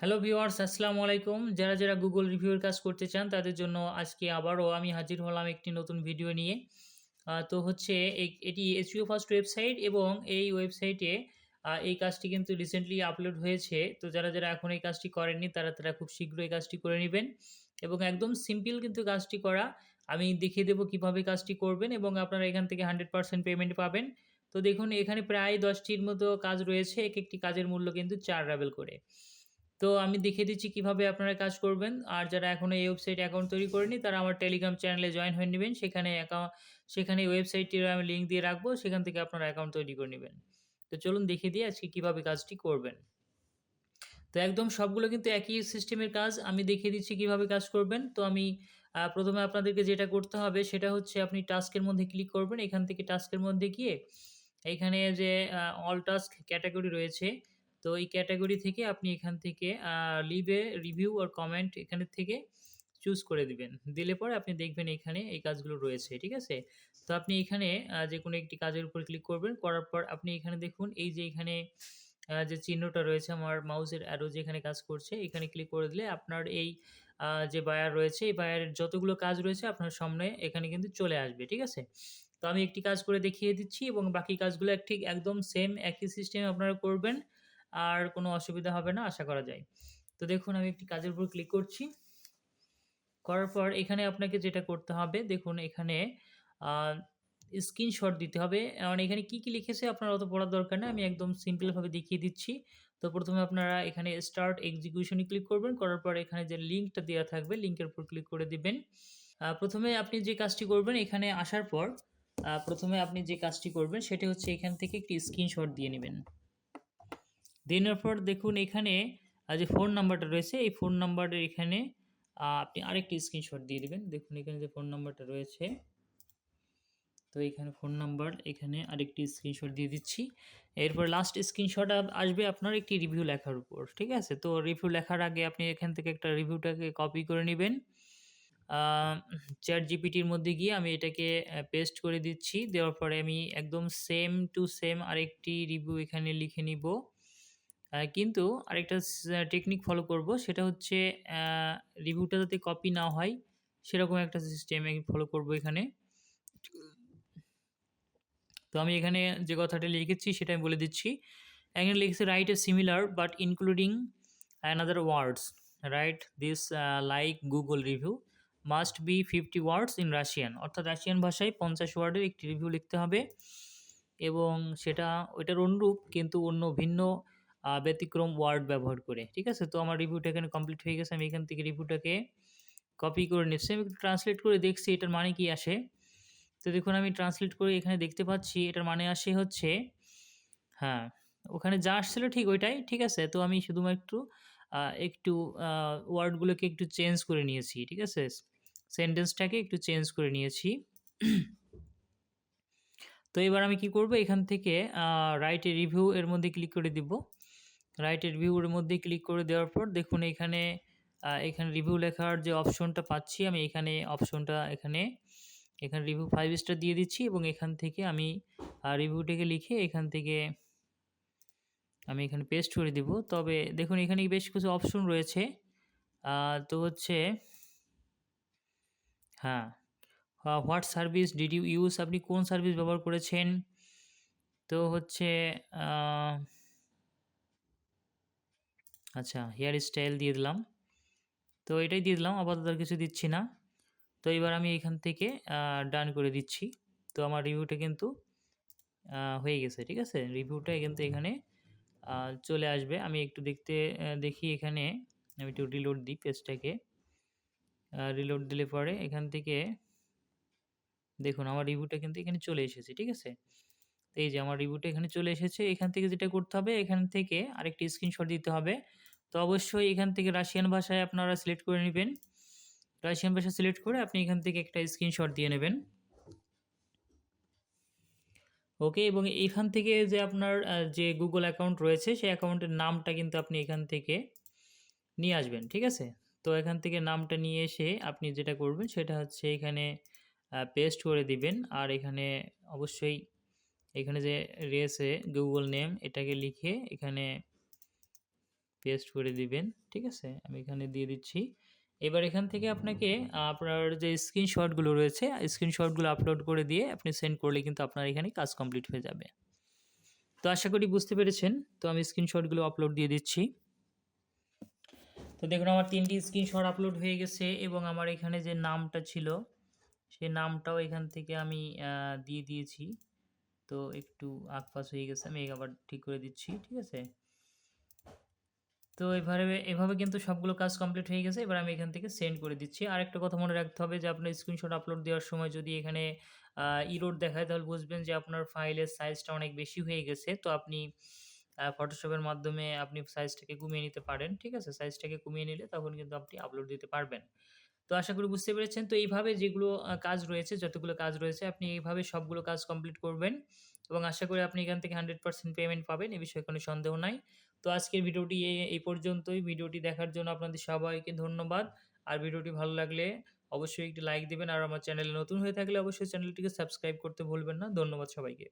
Hello viewers আসসালামু আলাইকুম যারা যারা গুগল রিভিউর কাজ করতে চান, তাদের জন্য আজকে আবারও আমি হাজির হলাম একটি নতুন ভিডিও নিয়ে। তো হচ্ছে এটি এসইও ফার্স্ট ওয়েবসাইট এবং এই ওয়েবসাইটে এই কাজটি কিন্তু রিসেন্টলি আপলোড হয়েছে। তো যারা যারা এখন এই কাজটি করেননি, তারা তারা খুব শীঘ্রই এই কাজটি করে নেবেন। এবং একদম সিম্পল কিন্তু কাজটি করা। আমি দেখিয়ে দেবো কীভাবে কাজটি করবেন এবং আপনারা এখান থেকে হান্ড্রেড পার্সেন্ট পেমেন্ট পাবেন। তো দেখুন, এখানে প্রায় দশটির মতো কাজ রয়েছে। এক একটি কাজের মূল্য কিন্তু চার রাবেল করে। তো আমি দেখিয়ে দিচ্ছি কীভাবে আপনারা কাজ করবেন। আর যারা এখনও এই ওয়েবসাইটে অ্যাকাউন্ট তৈরি করেনি, তারা আমার টেলিগ্রাম চ্যানেলে জয়েন হয়ে নেবেন। সেখানে অ্যাকাউন্ট সেখানে ওয়েবসাইটটির আমি লিঙ্ক দিয়ে রাখব। সেখান থেকে আপনারা অ্যাকাউন্ট তৈরি করে নেবেন। তো চলুন দেখিয়ে দিই আজকে কীভাবে কাজটি করবেন। তো একদম সবগুলো কিন্তু একই সিস্টেমের কাজ। আমি দেখিয়ে দিচ্ছি কীভাবে কাজ করবেন। তো আমি প্রথমে আপনাদেরকে যেটা করতে হবে সেটা হচ্ছে আপনি টাস্কের মধ্যে ক্লিক করবেন। এখান থেকে টাস্কের মধ্যে গিয়ে এখানে যে অল টাস্ক ক্যাটাগরি রয়েছে তো এই ক্যাটাগরি থেকে আপনি এখান থেকে লিভে রিভিউ আর কমেন্ট এখানে থেকে চুজ করে দিবেন। দিলে পরে আপনি দেখবেন এখানে এই কাজগুলো রয়েছে, ঠিক আছে? তো আপনি এখানে যে কোনো একটি কাজের উপর ক্লিক করবেন, করার পর আপনি এখানে দেখুন, এই যে এখানে যে চিহ্নটা রয়েছে আমার মাউসের অ্যারো যেখানে কাজ করছে, এখানে ক্লিক করে দিলে আপনার এই যে বায়ার রয়েছে, এই বায়ারের যতগুলো কাজ রয়েছে আপনার সামনে এখানে কিন্তু চলে আসবে, ঠিক আছে? তো আমি একটি কাজ করে দেখিয়ে দিচ্ছি এবং বাকি কাজগুলো ঠিক একদম সেম একই সিস্টেমে আপনারা করবেন। আর কোনো অসুবিধা হবে না, আশা করা যায়। তো দেখুন, আমি একটি কাজের উপর ক্লিক করছি। করার পর এখানে আপনাকে যেটা করতে হবে, দেখুন এখানে স্ক্রিনশট দিতে হবে। কারণ এখানে কি কি লিখেছে আপনার অত পড়ার দরকার নেই, আমি একদম সিম্পলভাবে দেখিয়ে দিচ্ছি। তো প্রথমে আপনারা এখানে স্টার্ট এক্সিকিউশনে ক্লিক করবেন, করার পর এখানে যে লিঙ্কটা দেওয়া থাকবে লিঙ্কের উপর ক্লিক করে দিবেন। প্রথমে আপনি যে কাজটি করবেন এখানে আসার পর প্রথমে আপনি যে কাজটি করবেন, সেটা হচ্ছে এখান থেকে একটি স্ক্রিনশট দিয়ে নেবেন। দেওয়ার পর দেখুন এখানে যে ফোন নাম্বারটা রয়েছে, এই ফোন নাম্বারের এখানে আপনি আরেকটি স্ক্রিনশট দিয়ে দিবেন। দেখুন এখানে যে ফোন নাম্বারটা রয়েছে, তো এখানে ফোন নাম্বার এখানে আরেকটি স্ক্রিনশট দিয়ে দিচ্ছি। এরপর লাস্ট স্ক্রিনশট আসবে আপনার একটি রিভিউ লেখার উপর, ঠিক আছে? তো রিভিউ লেখার আগে আপনি এখান থেকে একটা রিভিউটাকে কপি করে নেবেন। চ্যাট জিপিটির মধ্যে গিয়ে আমি এটাকে পেস্ট করে দিচ্ছি। দেওয়ার পরে আমি একদম সেম টু সেম আরেকটি রিভিউ এখানে লিখে নিব। কিন্তু আরেকটা টেকনিক ফলো করব। সেটা হচ্ছে রিভিউটা যাতে কপি না হয়, সেরকম একটা সিস্টেম আমি ফলো করব এখানে। তো আমি এখানে যে কথাটা লিখেছি, সেটা আমি বলে দিচ্ছি। এখানে লিখেছি write a similar but including another words write this like Google review must be fifty words in Russian অর্থাৎ রাশিয়ান ভাষায় পঞ্চাশ ওয়ার্ডের একটি রিভিউ লিখতে হবে। এবং সেটা, ওইটার অনুরূপ, কিন্তু অন্য ভিন্ন ব্যতিক্রম ওয়ার্ড ব্যবহার করে, ঠিক আছে? তো আমার রিভিউটা এখানে কমপ্লিট হয়ে গেছে, আমি এখান থেকে রিভিউটাকে কপি করে নিচ্ছি। আমি ট্রান্সলেট করে দেখছি এটার মানে কি আসে। তো দেখুন, আমি ট্রান্সলেট করে এখানে দেখতে পাচ্ছি, এটার মানে আসে হচ্ছে হ্যাঁ ওখানে যা আসছিল ঠিক ওইটাই, ঠিক আছে? তো আমি শুধুমাত্র একটু ওয়ার্ডগুলোকে একটু চেঞ্জ করে নিয়েছি, ঠিক আছে? সেন্টেন্সটাকে একটু চেঞ্জ করে নিয়েছি। তো এবার আমি কি করব? এখান থেকে রাইট এ রিভিউ এর মধ্যে ক্লিক করে দিব। রাইট এ রিভিউর মধ্যে ক্লিক করে দেওয়ার পর দেখুন এখানে এখানে রিভিউ লেখার যে অপশনটা পাচ্ছি, আমি এখানে অপশনটা এখানে এখানে রিভিউ ফাইভ স্টার দিয়ে দিচ্ছি এবং এখান থেকে আমি রিভিউটাকে লিখে এখান থেকে আমি এখানে পেস্ট করে দিব। তবে দেখুন এখানে বেশ কিছু অপশন রয়েছে। তো হচ্ছে হ্যাঁ what service did you use আপনি কোন সার্ভিস ব্যবহার করেছেন? তো হচ্ছে আচ্ছা হেয়ার স্টাইল দিয়ে দিলাম। তো এটাই দিয়ে দিলাম, আপাতত আর কিছু দিচ্ছি না। তো এবার আমি এখান থেকে ডান করে দিচ্ছি। তো আমার রিভিউটা কিন্তু হয়ে গেছে, ঠিক আছে? রিভিউটা কিন্তু এখানে চলে আসবে। আমি একটু দেখতে দেখি এখানে, আমি একটু রিলোড দিই পেজটাকে রিলোড দিলে পরে এখান থেকে, দেখুন, আমার রিভিউটা কিন্তু এখানে চলে এসেছে, ঠিক আছে? তো এই যে আমার রিভিউটা এখানে চলে এসেছে, এখান থেকে যেটা করতে হবে, এখান থেকে আরেকটি স্ক্রিনশট দিতে হবে। তো অবশ্যই এখান থেকে রাশিয়ান ভাষায় আপনারা সিলেক্ট করে নেবেন। রাশিয়ান ভাষা সিলেক্ট করে আপনি এখান থেকে একটা স্ক্রিনশট দিয়ে নেবেন। ওকে এবং এখান থেকে যে আপনার যে গুগল অ্যাকাউন্ট রয়েছে, সেই অ্যাকাউন্টের নামটা কিন্তু আপনি এখান থেকে নিয়ে আসবেন, ঠিক আছে? তো এখান থেকে নামটা নিয়ে এসে আপনি যেটা করবেন, সেটা হচ্ছে এখানে পেস্ট করে দিবেন। আর এখানে অবশ্যই এখানে যে রয়েছে গুগল নেম এটাকে লিখে এখানে পেস্ট করে দিবেন, ঠিক আছে? আমি এখানে দিয়ে দিচ্ছি। এবার এখান থেকে আপনাকে, আপনার যে স্ক্রিনশটগুলো রয়েছে স্ক্রিনশটগুলো আপলোড করে দিয়ে আপনি সেন্ড করলে কিন্তু আপনার এখানে কাজ কমপ্লিট হয়ে যাবে। তো আশা করি বুঝতে পেরেছেন। তো আমি স্ক্রিনশটগুলো আপলোড দিয়ে দিচ্ছি। তো দেখুন, আমার তিনটি স্ক্রিনশট আপলোড হয়ে গেছে এবং আমার এখানে যে নামটা ছিল, সেই নামটাও এখান থেকে আমি দিয়ে দিয়েছি। তো একটু আকপাস হয়ে গেছে, আমি আবার ঠিক করে দিচ্ছি, ঠিক আছে? তো এভাবে এভাবে কিন্তু সবগুলো কাজ কমপ্লিট হয়ে গেছে, এবার আমি এখান থেকে সেন্ড করে দিচ্ছি। আর একটা কথা মনে রাখতে হবে যে, আপনার স্ক্রিনশট আপলোড দেওয়ার সময় যদি এখানে ইরোড দেখায়, তাহলে বুঝবেন যে আপনার ফাইলের সাইজটা অনেক বেশি হয়ে গেছে। তো আপনি ফটোশপের মাধ্যমে আপনি সাইজটাকে কমিয়ে নিতে পারেন, ঠিক আছে? সাইজটাকে কমিয়ে নিলে তখন কিন্তু আপনি আপলোড দিতে পারবেন। তো আশা করি বুঝতে পেরেছেন। তো এইভাবে যেগুলো কাজ রয়েছে, যতগুলো কাজ রয়েছে, আপনি এইভাবে সবগুলো কাজ কমপ্লিট করবেন এবং আশা করি আপনি এখান থেকে হান্ড্রেড পার্সেন্ট পেমেন্ট পাবেন, এ বিষয়ে কোনো সন্দেহ নাই। তো আজকের ভিডিওটি এই পর্যন্তই। ভিডিওটি দেখার জন্য আপনাদের সবাইকে ধন্যবাদ। আর ভিডিওটি ভালো লাগলে অবশ্যই একটি লাইক দেবেন। আর আমার চ্যানেলে নতুন হয়ে থাকলে অবশ্যই চ্যানেলটিকে সাবস্ক্রাইব করতে ভুলবেন না। ধন্যবাদ সবাইকে।